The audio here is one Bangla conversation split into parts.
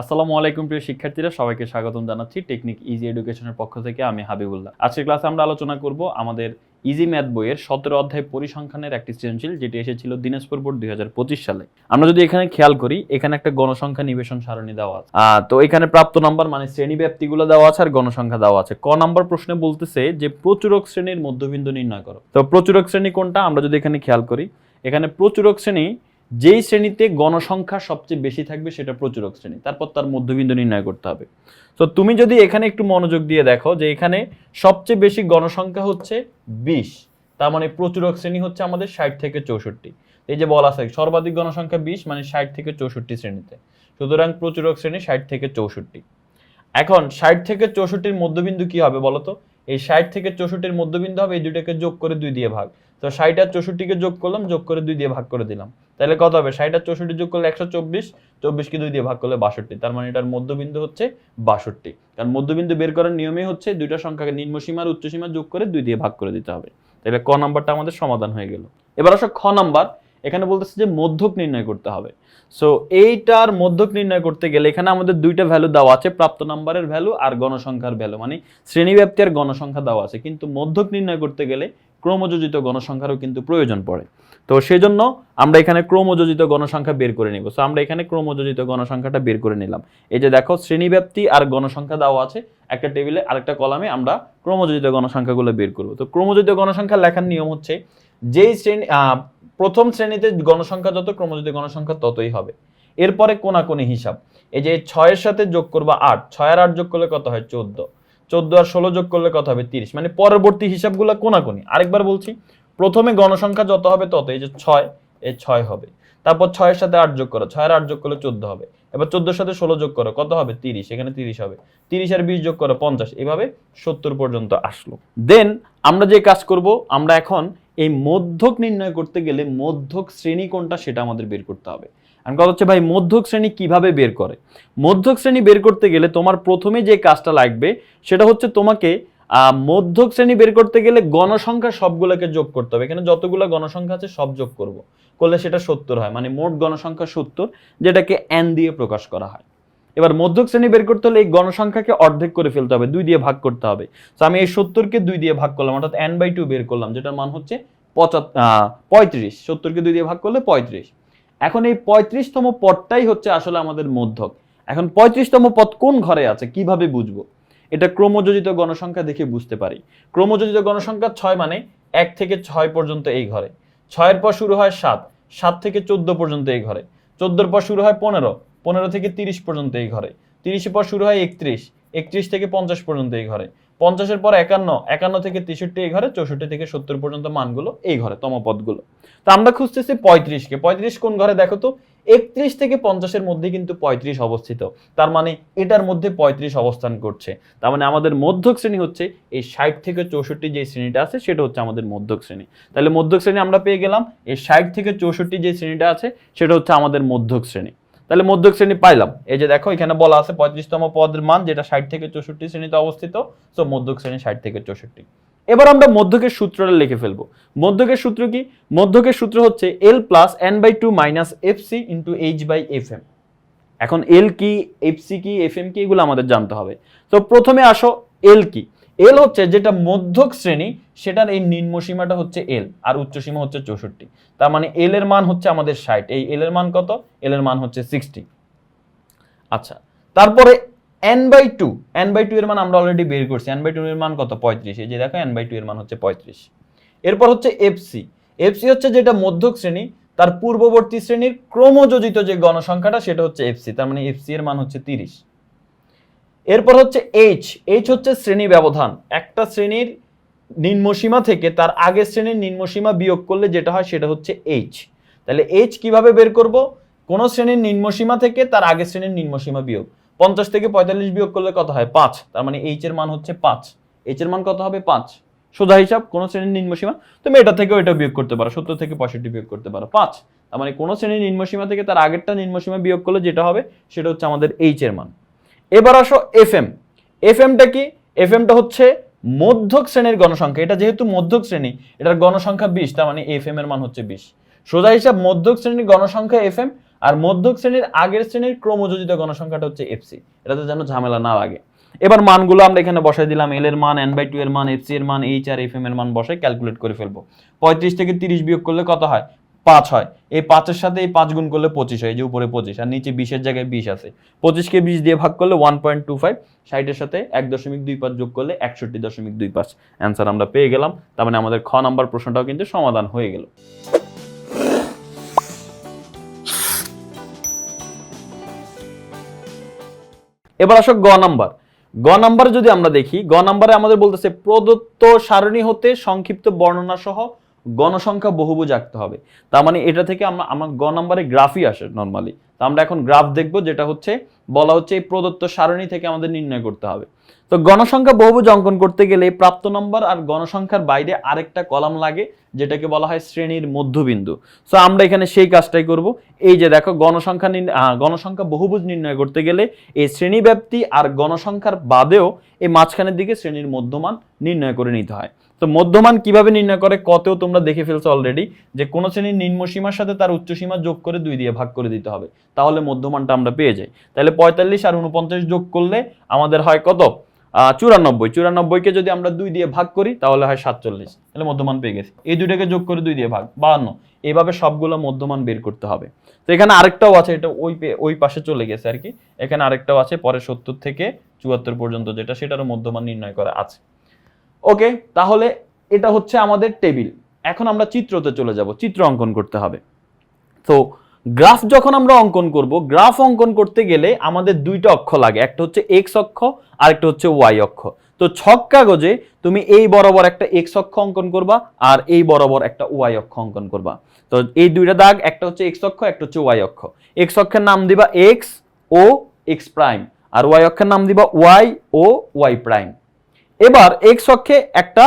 আসসালামু আলাইকুম প্রিয় শিক্ষার্থীরা, সবাইকে স্বাগতম জানাচ্ছি টেকনিক ইজি এডুকেশনের পক্ষ থেকে আমি হাবিবুল্লাহ। আজকের ক্লাসে আমরা আলোচনা করব আমাদের ইজি ম্যাথ বইয়ের সতেরো অধ্যায় পরিসংখ্যানের একটি সৃজনশীল, যেটি এসেছিল দিনাজপুর বোর্ড দুই হাজার পঁচিশ সালে। আমরা যদি এখানে খেয়াল করি, এখানে একটা গণসংখ্যা নিবেশন সারণী দেওয়া আছে। তো এখানে প্রাপ্ত নাম্বার মানে শ্রেণি ব্যাপ্তিগুলো দেওয়া আছে আর গণসংখ্যা দেওয়া আছে। ক নাম্বার প্রশ্নে বলতেছে যে প্রচুরক শ্রেণির মধ্যবিন্দু নির্ণয় করো। তো প্রচুরক শ্রেণি কোনটা? আমরা যদি এখানে খেয়াল করি, এখানে প্রচুরক শ্রেণি যেই শ্রেণীতে গণসংখ্যা সবচেয়ে বেশি থাকবে সেটা প্রচুরক শ্রেণি। তারপর তার মধ্যবিন্দু নির্ণয় করতে হবে। তো তুমি যদি এখানে একটু মনোযোগ দিয়ে দেখো যে এখানে সবচেয়ে বেশি গণসংখ্যা হচ্ছে বিশ। তার মানে প্রচুরক শ্রেণি হচ্ছে আমাদের ষাট থেকে চৌষট্টি। এই যে বলা আছে, সর্বাধিক গণসংখ্যা বিশ মানে ষাট থেকে চৌষট্টি শ্রেণীতে। সুতরাং প্রচুরক শ্রেণি ষাট থেকে চৌষট্টি। এখন ষাট থেকে চৌষট্টির মধ্যবিন্দু কি হবে বলতো? এই ষাট থেকে চৌষট্টির মধ্যবিন্দু হবে, এই দুইটাকে যোগ করে দুই দিয়ে ভাগ। তো ষাট আর চৌষট্টিকে যোগ করলাম, যোগ করে দুই দিয়ে ভাগ করে দিলাম। তাহলে কত হবে? ষাট আর চৌষট্টি যোগ করলে একশো চব্বিশ, চব্বিশকে দুই দিয়ে ভাগ করলে বাষট্টি। তার মানে এটার মধ্যবিন্দু হচ্ছে বাষট্টি। কারণ মধ্যবিন্দু বের করার নিয়মে হচ্ছে দুইটা সংখ্যাকে নিম্নসীমা আর উচ্চসীমা যোগ করে দুই দিয়ে ভাগ করে দিতে হবে। তাহলে ক নাম্বারটা আমাদের সমাধান হয়ে গেল। এবার আসো খ নাম্বার। এখানে বলতেছে যে মধ্যক নির্ণয় করতে হবে। সো এইটার মধ্যক নির্ণয় করতে গেলে এখানে আমাদের দুইটা ভ্যালু দেওয়া আছে, প্রাপ্ত নাম্বারের ভ্যালু আর গণসংখ্যার ভ্যালু মানে শ্রেণীব্যাপ্তি আর গণসংখ্যা দেওয়া আছে। কিন্তু মধ্যক নির্ণয় করতে গেলে ক্রমযোজিত গণসংখ্যারও কিন্তু প্রয়োজন পড়ে। তো সেজন্য আমরা এখানে ক্রমযোজিত গণসংখ্যা বের করে নিব। সো আমরা এখানে ক্রমযোজিত গণসংখ্যাটা বের করে নিলাম। এই যে দেখো, শ্রেণীব্যাপ্তি আর গণসংখ্যা দেওয়া আছে। একটা টেবিলে আরেকটা কলামে আমরা ক্রমযোজিত গণসংখ্যাগুলো বের করব। তো ক্রমযোজিত গণসংখ্যা লেখার নিয়ম হচ্ছে, যেই শ্রেণি প্রথম শ্রেণীতে গণসংখ্যা যত, ক্রমযোজিত গণসংখ্যা ততই হবে। এরপরে কোনাকুনি হিসাব। এই যে ছয়ের সাথে যোগ করবা আট। ছয় আর আট যোগ করলে কত হয়? চোদ্দ। চোদ্দ আর ষোলো যোগ করলে কত হবে? তিরিশ। মানে পরবর্তী হিসাবগুলো কোনাকুনি। আরেকবার বলছি প্রথমে গণসংখ্যা যত হবে তত, এই যে ছয়, এই ছয় হবে। তারপর ছয়ের সাথে আট যোগ করো, ছয়ের আট যোগ করলে চোদ্দ হবে। এবার চোদ্দোর সাথে ষোলো যোগ করো, কত হবে? তিরিশ, এখানে তিরিশ হবে। তিরিশ আর বিশ যোগ করো, পঞ্চাশ, এভাবে সত্তর পর্যন্ত আসলো। দেন আমরা যে কাজ করব, আমরা এখন এই মধ্যক নির্ণয় করতে গেলে মধ্যক শ্রেণি কোনটা সেটা আমাদের বের করতে হবে। আমি কথা হচ্ছে, ভাই, মধ্যক শ্রেণি কীভাবে বের করে? মধ্যক শ্রেণি বের করতে গেলে তোমার প্রথমে যে কাজটা লাগবে, সেটা হচ্ছে তোমাকে মধ্যক শ্রেণি বের করতে গেলে গণসংখ্যা সবগুলোকে যোগ করতে হবে। এখানে যতগুলো গণসংখ্যা আছে, সব যোগ করব। করলে সেটা সত্তর হয় মানে মোট গণসংখ্যা সত্তর, যেটাকে এন দিয়ে প্রকাশ করা হয়। এবার মধ্যক শ্রেণি বের করতে হলে এই গণসংখ্যাকে অর্ধেক করে ফেলতে হবে, দুই দিয়ে ভাগ করতে হবে। তো আমি এই সত্তরকে দুই দিয়ে ভাগ করলাম, অর্থাৎ এন বাই টু বের করলাম, যেটার মান হচ্ছে পঁয়ত্রিশ। সত্তরকে দুই দিয়ে ভাগ করলে পঁয়ত্রিশ। এখন এই পঁয়ত্রিশতম পদটাই হচ্ছে আসলে আমাদের মধ্যক। এখন পঁয়ত্রিশতম পদ কোন ঘরে আছে, কীভাবে বুঝব? এটা ক্রমযোজিত গণসংখ্যা দেখে বুঝতে পারি। ক্রমযোজিত গণসংখ্যা ছয় মানে এক থেকে ছয় পর্যন্ত এই ঘরে। ছয়ের পর শুরু হয় সাত সাত থেকে চোদ্দ পর্যন্ত এই ঘরে। চোদ্দোর পর শুরু হয় পনেরো পনেরো থেকে তিরিশ পর্যন্ত এই ঘরে। তিরিশের পর শুরু হয় একত্রিশ একত্রিশ থেকে পঞ্চাশ পর্যন্ত এই ঘরে। পঞ্চাশের পর একান্ন একান্ন থেকে তেষট্টি এই ঘরে, চৌষট্টি থেকে সত্তর পর্যন্ত মানগুলো এই ঘরে তমপদগুলো তো আমরা খুঁজতেছি পঁয়ত্রিশকে। পঁয়ত্রিশ কোন ঘরে দেখো তো? একত্রিশ থেকে পঞ্চাশের মধ্যে কিন্তু পঁয়ত্রিশ অবস্থিত। তার মানে এটার মধ্যে পঁয়ত্রিশ অবস্থান করছে। তার মানে আমাদের মধ্যক শ্রেণি হচ্ছে এই ষাট থেকে চৌষট্টি যে শ্রেণীটা আছে, সেটা হচ্ছে আমাদের মধ্যক শ্রেণি। তাহলে মধ্যক শ্রেণি আমরা পেয়ে গেলাম, এই ষাট থেকে চৌষট্টি যে শ্রেণীটা আছে, সেটা হচ্ছে আমাদের মধ্যক শ্রেণি। তাহলে মধ্যক শ্রেণি পাইলাম। এই যে দেখো, এখানে বলা আছে পঁয়ত্রিশতম পদের মান, যেটা ষাট থেকে চৌষট্টি শ্রেণীতে অবস্থিত। সো মধ্যক শ্রেণি ষাট থেকে চৌষট্টি। এবার আমরা মধ্যকের সূত্রটা লিখে ফেলব। মধ্যকের সূত্র কি? মধ্যকের সূত্র হচ্ছে L plus N by two minus F C into H by F M এখন এল কি এফ সি কি এফ এম কি, এগুলো আমাদের জানতে হবে। তো প্রথমে আসো এল কি। এল হচ্ছে যেটা মধ্যক শ্রেণি, সেটার এই নিম্ন সীমাটা হচ্ছে এল আর উচ্চ সীমা হচ্ছে চৌষট্টি। তার মানে এল এর মান হচ্ছে আমাদের ষাট। এই এল এর মান কত? এল এর মান হচ্ছে সিক্সটি আচ্ছা তারপরে N by two N by two এর মান আমরা অলরেডি বের করছি এন বাই টু এর মান কত? পঁয়ত্রিশ। এই যে দেখো এন বাই টু এর মান হচ্ছে পঁয়ত্রিশ। এরপর হচ্ছে এফসি এফসি হচ্ছে যেটা মধ্যক শ্রেণি, তার পূর্ববর্তী শ্রেণির ক্রমযোজিত যে গণসংখ্যাটা, সেটা হচ্ছে এফসি তার মানে এফসি এর মান হচ্ছে তিরিশ। এরপর হচ্ছে এইচ এইচ হচ্ছে শ্রেণি ব্যবধান। একটা শ্রেণির নিম্নসীমা থেকে তার আগের শ্রেণির নিম্নসীমা বিয়োগ করলে যেটা হয়, সেটা হচ্ছে এইচ তাহলে এইচ কীভাবে বের করব? কোন শ্রেণির নিম্নসীমা থেকে তার আগের শ্রেণির নিম্নসীমা বিয়োগ। পঞ্চাশ থেকে পঁয়তাল্লিশ বিয়োগ করলে কত হয়? পাঁচ। তার মানে এইচ এর মান হচ্ছে পাঁচ। এইচ এর মান কত হবে? পাঁচ। সোজা হিসাব, কোন শ্রেণির নিম্নসীমা তুমি এটা থেকেও এটা বিয়োগ করতে পারো, সত্তর থেকে পঁয়ষট্টি বিয়োগ করতে পারো। পাঁচ। তার মানে কোন শ্রেণির নিম্নসীমা থেকে তার আগেরটা নিম্নসীমা বিয়োগ করলে যেটা হবে, সেটা হচ্ছে আমাদের এইচ এর মান। এবার আসো এফ এম এফ এমটা কি? এফ এমটা হচ্ছে মধ্যক শ্রেণির গণসংখ্যা। এটা যেহেতু মধ্যক শ্রেণি, এটার গণসংখ্যা বিশ, তার মানে এফ এম এর মান হচ্ছে বিশ। সোজা হিসাব, মধ্যক শ্রেণির গণসংখ্যা এফ এম আর মধ্যক শ্রেণির আগের শ্রেণির ক্রমযোজিত গণসংখ্যাটা হচ্ছে এফসি এটাতে যেন ঝামেলা না লাগে। এবার মানগুলো আমরা এখানে বসাই দিলাম এল এর মান এন বাই টু এর মান এফসি এর মান এইচ আর এফ এম এর মান বসাই ক্যালকুলেট করে ফেলব। পঁয়ত্রিশ থেকে তিরিশ বিয়োগ করলে কত হয়? পাঁচ হয়। এই পাঁচের সাথে এই পাঁচ গুণ করলে পঁচিশ হয় যে উপরে পঁচিশ, আর নিচে বিশের জায়গায় বিশ আছে। পঁচিশকে বিশ দিয়ে ভাগ করলে ওয়ান পয়েন্ট টু ফাইভ ষাটের সাথে এক দশমিক দুই পাঁচ যোগ করলে একষট্টি দশমিক দুই পাঁচ। অ্যান্সার আমরা পেয়ে গেলাম, তার মানে আমাদের খ নাম্বার প্রশ্নটাও কিন্তু সমাধান হয়ে গেল। এবার আসো গ নাম্বার। গ নাম্বার যদি আমরা দেখি, গ নাম্বারে আমাদের বলতেছে প্রদত্ত সারণী হতে সংক্ষিপ্ত বর্ণনা সহ গণসংখ্যা বহুভুজ আঁকতে হবে। তার মানে এটা থেকে আমরা, আমার গ নাম্বারে গ্রাফই আসে নর্মালি তা আমরা এখন গ্রাফ দেখব, যেটা হচ্ছে, বলা হচ্ছে এই প্রদত্ত সারণী থেকে আমাদের নির্ণয় করতে হবে। তো গণসংখ্যা বহুভুজ অঙ্কন করতে গেলে প্রাপ্ত নম্বর আর গণসংখ্যার বাইরে আরেকটা কলাম লাগে, যেটাকে বলা হয় শ্রেণির মধ্যবিন্দু। সো আমরা এখানে সেই কাজটাই করব। এই যে দেখো, গণসংখ্যা গণসংখ্যা বহুভুজ নির্ণয় করতে গেলে এই শ্রেণি ব্যাপ্তি আর গণসংখ্যার বাদেও এই মাঝখানের দিকে শ্রেণির মধ্যমান নির্ণয় করে নিতে হয়। তো মধ্যমান কীভাবে নির্ণয় করে? কতেও তোমরা দেখে ফেলছো অলরেডি যে কোন শ্রেণির নিম্ন সীমার সাথে তার উচ্চ সীমা যোগ করে দুই দিয়ে ভাগ করে দিতে হবে। তাহলে মধ্যমানটা আমরা পেয়ে যাই। তাহলে পঁয়তাল্লিশ আর উনপঞ্চাশ যোগ করলে আমাদের হয় কত? চুরানব্বই। চুরানব্বইকে যদি আমরা দুই দিয়ে ভাগ করি, তাহলে হয় সাতচল্লিশ। তাহলে মধ্যমান পেয়ে গেছি। এই দুইটাকে যোগ করে দুই দিয়ে ভাগ। বাহান্ন। এইভাবে সবগুলো মধ্যমান বের করতে হবে। তো এখানে আরেকটাও আছে, এটা ওই ওই পাশে চলে গেছে আর কি। এখানে আরেকটাও আছে, পরে সত্তর থেকে চুয়াত্তর পর্যন্ত যেটা, সেটারও মধ্যমান নির্ণয় করা আছে। ওকে, তাহলে এটা হচ্ছে আমাদের টেবিল। এখন আমরা চিত্রতে চলে যাব। চিত্র অঙ্কন করতে হবে। তো গ্রাফ যখন আমরা অঙ্কন করব, গ্রাফ অঙ্কন করতে গেলে আমাদের দুইটা অক্ষ লাগে, একটা হচ্ছে এক্স অক্ষ আর একটা হচ্ছে ওয়াই অক্ষ। তো ছক কাগজে তুমি এই বরাবর একটা এক্স অক্ষ অঙ্কন করবা আর এই বরাবর একটা ওয়াই অক্ষ অঙ্কন করবা। তো এই দুইটা দাগ, একটা হচ্ছে এক্স অক্ষ, একটা হচ্ছে ওয়াই অক্ষ। এক্স অক্ষের নাম দিবা এক্স ও এক্স প্রাইম আর ওয়াই অক্ষের নাম দিবা ওয়াই ও ওয়াই প্রাইম এবার এক্স অক্ষে একটা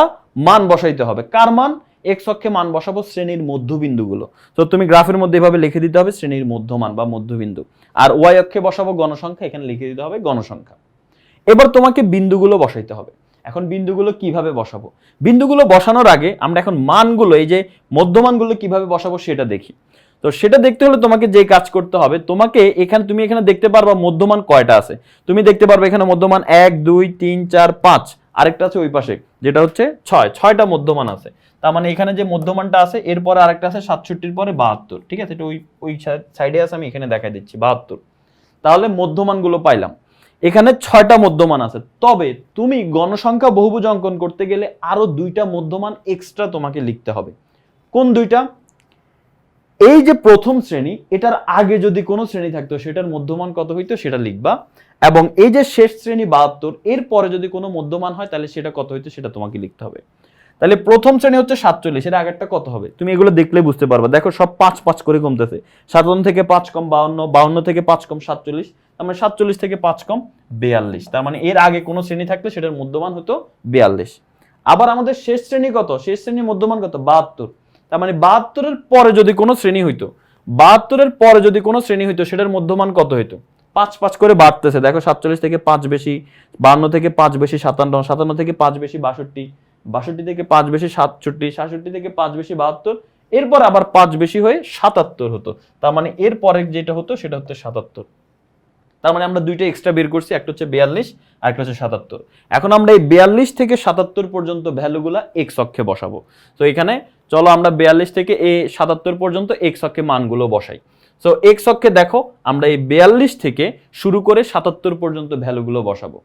মান বসাইতে হবে। কার মান? এক্স অক্ষে মান বসাবো শ্রেণির মধ্যবিন্দুগুলো। তো তুমি গ্রাফের মধ্যে এভাবে লিখে দিতে হবে শ্রেণির মধ্যমান বা মধ্যবিন্দু। আর ওয়াই অক্ষে বসাবো গণসংখ্যা, এখানে লিখে দিতে হবে গণসংখ্যা। এবার তোমাকে বিন্দুগুলো বসাইতে হবে। এখন বিন্দুগুলো কীভাবে বসাবো? বিন্দুগুলো বসানোর আগে আমরা এখন মানগুলো, এই যে মধ্যমানগুলো কীভাবে বসাবো সেটা দেখি। তো সেটা দেখতে হলে তোমাকে যে কাজ করতে হবে, তোমাকে এখানে, তুমি এখানে দেখতে পারবা মধ্যমান কয়টা আছে। তুমি দেখতে পারবে এখানে মধ্যমান এক, দুই, তিন, চার, পাঁচ। আরেকটা আছে ওই পাশে, যেটা হচ্ছে ছয়, ছয়টা মধ্যমান আছে। তার মানে এখানে যে মধ্যমানটা আছে, এরপরে আরেকটা আছে সাতষট্টির পরে বাহাত্তর, ঠিক আছে? এটা ওই ওই সাইডে আছে, আমি এখানে দেখাই দিচ্ছি, বাহাত্তর। তাহলে মধ্যমানগুলো পাইলাম। এখানে ছয়টা মধ্যমান আছে। তবে তুমি গণসংখ্যা বহুভুজ অঙ্কন করতে গেলে আরও দুইটা মধ্যমান এক্সট্রা তোমাকে লিখতে হবে। কোন দুইটা? এই যে প্রথম শ্রেণি, এটার আগে যদি কোনো শ্রেণি থাকতো, সেটার মধ্যমান কত হইতো? সেটা লিখবা। এবং এই যে শেষ শ্রেণি বাহাত্তর এর পরে যদি কোনো মধ্যমান হয়, তাহলে সেটা কত হইতো? সেটা তোমাকে লিখতে হবে। তাহলে প্রথম শ্রেণি হচ্ছে সাতচল্লিশ, এর আগেরটা কত হবে? তুমি এগুলো দেখলে বুঝতে পারবে। দেখো সব পাঁচ পাঁচ করে কমতেছে। সাতান্ন থেকে পাঁচ কম বাউন্ন বাউন্ন থেকে পাঁচ কম সাতচল্লিশ, তার মানে সাতচল্লিশ থেকে পাঁচ কম বেয়াল্লিশ। তার মানে এর আগে কোনো শ্রেণি থাকলে সেটার মধ্যমান হতো বেয়াল্লিশ। আবার আমাদের শেষ শ্রেণি কত? শেষ শ্রেণির মধ্যমান কত? বাহাত্তর। তার মানে বাহাত্তরের পরে যদি কোনো শ্রেণি হইতো, বাহাত্তরের পরে যদি কোনো শ্রেণি হইতো, সেটার মধ্যমান কত হইতো? পাঁচ পাঁচ করে বাড়তেছে। দেখো সাতচল্লিশ থেকে পাঁচ বেশি, বান্ন থেকে পাঁচ বেশি সাতান্ন সাতান্ন থেকে পাঁচ বেশি বাষট্টি বাষট্টি থেকে পাঁচ বেশি সাতষট্টি সাতষট্টি থেকে পাঁচ বেশি বাহাত্তর, এরপর আবার পাঁচ বেশি হয়ে সাতাত্তর হতো। তার মানে এর পরে যেটা হতো, সেটা হচ্ছে সাতাত্তর। তার মানে আমরা দুইটা এক্সট্রা বের করছি, একটা হচ্ছে বিয়াল্লিশ আর একটা হচ্ছে সাতাত্তর। এখন আমরা এই বিয়াল্লিশ থেকে সাতাত্তর পর্যন্ত ভ্যালুগুলা এক্স অক্ষে বসাবো। তো এখানে চলো আমরা বিয়াল্লিশ থেকে এ সাতাত্তর পর্যন্ত এক্স অক্ষে মানগুলো বসাই। সো এক্স অক্ষে দেখো, আমরা এই বিয়াল্লিশ থেকে শুরু করে সাতাত্তর পর্যন্ত ভ্যালুগুলো বসাবো।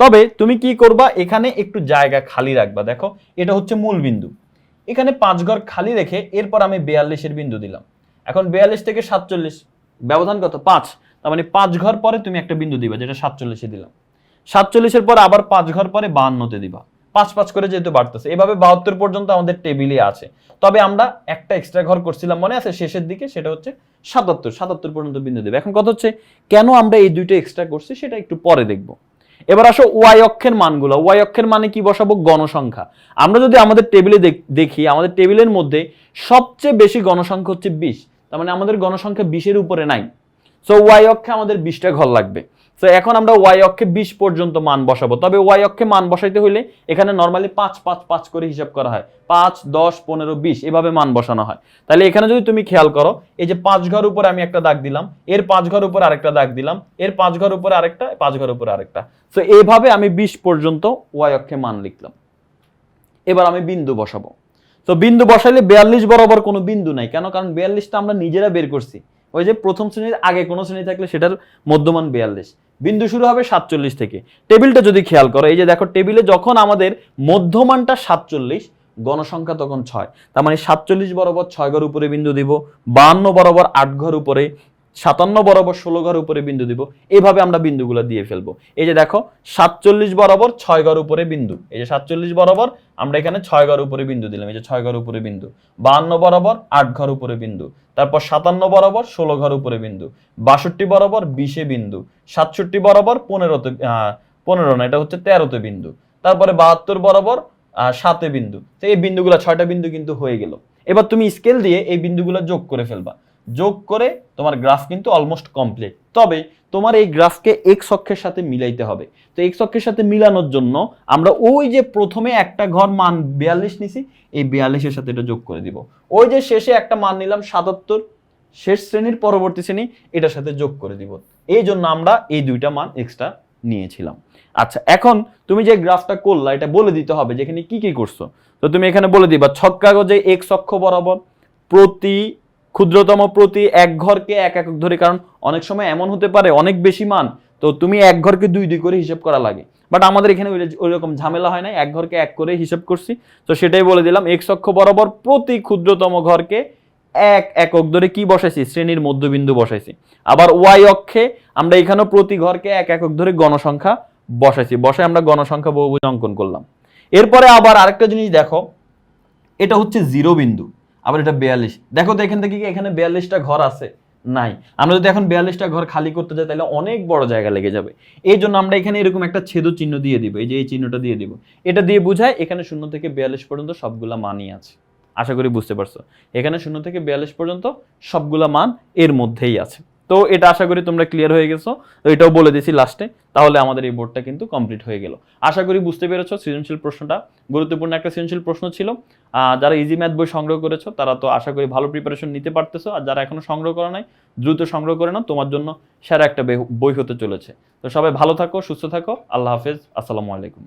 তবে তুমি কি করবা, এখানে একটু জায়গা খালি রাখবা। দেখো, এটা হচ্ছে মূল বিন্দু। এখানে পাঁচ ঘর খালি রেখে এরপর আমি বিয়াল্লিশের বিন্দু দিলাম। এখন বিয়াল্লিশ থেকে সাতচল্লিশ, ব্যবধান কত? পাঁচ। তার মানে পাঁচ ঘর পরে তুমি একটা বিন্দু দিবা, যেটা সাতচল্লিশে দিলাম। সাতচল্লিশের পর আবার পাঁচ ঘর পরে বাহান্নতে দিবা। পাঁচ পাঁচ করে যেহেতু বাড়তেছে, এভাবে বাহাত্তর পর্যন্ত আমাদের টেবিলে আছে। তবে আমরা একটা এক্সট্রা ঘর করছিলাম মনে আছে, শেষের দিকে সেটা হচ্ছে সাতাত্তর সাতাত্তর পর্যন্ত বিন্দু দেবে। এখন কথা হচ্ছে, কেন আমরা এই দুইটা এক্সট্রা করছি সেটা একটু পরে দেখব। এবার আসো ওয়াই অক্ষের মানগুলো। ওয়াই অক্ষের মানে কি বসাবো? গণসংখ্যা। আমরা যদি আমাদের টেবিলে দেখি আমাদের টেবিলের মধ্যে সবচেয়ে বেশি গণসংখ্যা হচ্ছে বিশ। তার মানে আমাদের গণসংখ্যা বিশের উপরে নাই। সো ওয়াই অক্ষে আমাদের বিশটা ঘর লাগবে। তো এখন আমরা ওয়াই অক্ষে বিশ পর্যন্ত মান বসাবো। তবে ওয়াই অক্ষে মান বসাইতে হলে এখানে নর্মালি পাঁচ পাঁচ পাঁচ করে হিসাব করা হয়। পাঁচ, দশ, পনেরো, বিশ, এভাবে মান বসানো হয়। তাহলে এখানে যদি তুমি খেয়াল করো, এই যে পাঁচ ঘর উপরে আমি একটা দাগ দিলাম, এর পাঁচ ঘর উপরে আরেকটা দাগ দিলাম, এর পাঁচ ঘর উপরে আরেকটা পাঁচ ঘর উপরে আরেকটা। তো এইভাবে আমি বিশ পর্যন্ত ওয়াই অক্ষে মান লিখলাম। এবার আমি বিন্দু বসাবো। তো বিন্দু বসাইলে বিয়াল্লিশ বরাবর কোনো বিন্দু নাই। কেন? কারণ বিয়াল্লিশটা আমরা নিজেরা বের করছি। ওই যে প্রথম শ্রেণির আগে কোনো শ্রেণি থাকলে সেটার মধ্যমান বিয়াল্লিশ। বিন্দু শুরু হবে সাতচল্লিশ থেকে। টেবিলটা যদি খেয়াল করো, এই যে দেখো, টেবিলে যখন আমাদের মধ্যমানটা সাতচল্লিশ, গণসংখ্যা তখন ছয়। তার মানে সাতচল্লিশ বরাবর ছয় ঘর উপরে বিন্দু দিব, বাহান্ন বরাবর আট ঘর উপরে সাতান্ন বরাবর ষোলো ঘর উপরে বিন্দু দিব। এইভাবে আমরা বিন্দুগুলো দিয়ে ফেলব। এই যে দেখো, সাতচল্লিশ বরাবর ছয় ঘর উপরে বিন্দু। এই যে সাতচল্লিশ বরাবর, আমরা এখানে ছয় ঘর উপরে বিন্দু দিলাম। এই যে ছয় ঘর উপরে বিন্দু। বাহান্ন বরাবর আট ঘর উপরে বিন্দু। তারপর সাতান্ন বরাবর ষোলো ঘর উপরে বিন্দু। বাষট্টি বরাবর বিশে বিন্দু। সাতষট্টি বরাবর পনেরোতে পনেরো না, এটা হচ্ছে তেরোতে বিন্দু। তারপরে বাহাত্তর বরাবর সাতে বিন্দু। তো এই বিন্দুগুলো ছয়টা বিন্দু কিন্তু হয়ে গেল। এবার তুমি স্কেল দিয়ে এই বিন্দুগুলো যোগ করে ফেলবা। যোগ করে তোমার গ্রাফ কিন্তু অলমোস্ট কমপ্লিট তবে তোমার এই গ্রাফকে এক্স অক্ষের সাথে মিলাইতে হবে। তো এক্স অক্ষের সাথে মিলানোর জন্য আমরা ওই যে প্রথমে একটা ঘর মান বিয়াল্লিশ নিছি, এই বিয়াল্লিশের সাথে এটা যোগ করে দিব। ওই যে শেষে একটা মান নিলাম সাতাত্তর, শেষ শ্রেণির পরবর্তী শ্রেণি এটার সাথে যোগ করে দিব। এই জন্য আমরা এই দুইটা মান এক্সট্রা নিয়েছিলাম। আচ্ছা এখন তুমি যে গ্রাফটা করলা, এটা বলে দিতে হবে যেখানে কি কি করছ। তো তুমি এখানে বলে দিবা ছক কাগজে এক্স অক্ষ বরাবর প্রতি ক্ষুদ্রতম প্রতি এক ঘরকে এক একক ধরে, কারণ অনেক সময় এমন হতে পারে অনেক বেশি মান, তো তুমি এক ঘরকে দুই দুই করে হিসাব করা লাগে। বাট আমাদের এখানে ওই- রকম ঝামেলা হয় না এক ঘরকে এক করে হিসাব করছি। তো সেটাই বলে দিলাম এক্স অক্ষ বরাবর প্রতি ক্ষুদ্রতম ঘরকে এক একক ধরে কি বসাইছি? শ্রেণির মধ্যবিন্দু বসাইছি। আবার ওয়াই অক্ষে আমরা এখানেও প্রতি ঘরকে এক একক ধরে গণসংখ্যা বসাইছি। বসে আমরা গণসংখ্যা বহুভুজ অঙ্কন করলাম। এরপরে আবার আরেকটা জিনিস দেখো, এটা হচ্ছে জিরো বিন্দু। আবার এটা বিয়াল্লিশ। দেখো তো এখান থেকে কি এখানে বিয়াল্লিশটা ঘর আছে? নাই। আমরা যদি এখন বিয়াল্লিশটা ঘর খালি করতে যাই, তাহলে অনেক বড় জায়গা লেগে যাবে। এই জন্য আমরা এখানে এরকম একটা ছেদ চিহ্ন দিয়ে দিব। এই যে এই চিহ্নটা দিয়ে দিব। এটা দিয়ে বোঝায় এখানে শূন্য থেকে বিয়াল্লিশ পর্যন্ত সবগুলা মানই আছে। আশা করি বুঝতে পারছ। এখানে শূন্য থেকে বিয়াল্লিশ পর্যন্ত সবগুলা মান এর মধ্যেই আছে। তো এটা আশা করি তোমরা ক্লিয়ার হয়ে গেছো। তো এটাও বলে দিয়েছি লাস্টে তাহলে আমাদের এই বোর্ডটা কিন্তু কমপ্লিট হয়ে গেল। আশা করি বুঝতে পেরেছ সৃজনশীল প্রশ্নটা। গুরুত্বপূর্ণ একটা সৃজনশীল প্রশ্ন ছিল। যারা ইজি ম্যাথ বই সংগ্রহ করেছ, তারা তো আশা করি ভালো প্রিপারেশন নিতে পারতেছো। আর যারা এখনও সংগ্রহ করা নাই, দ্রুত সংগ্রহ করে নাও। তোমার জন্য সেরা একটা বই হতে চলেছে। তো সবাই ভালো থাকো, সুস্থ থাকো। আল্লাহ হাফেজ। আসসালামু আলাইকুম।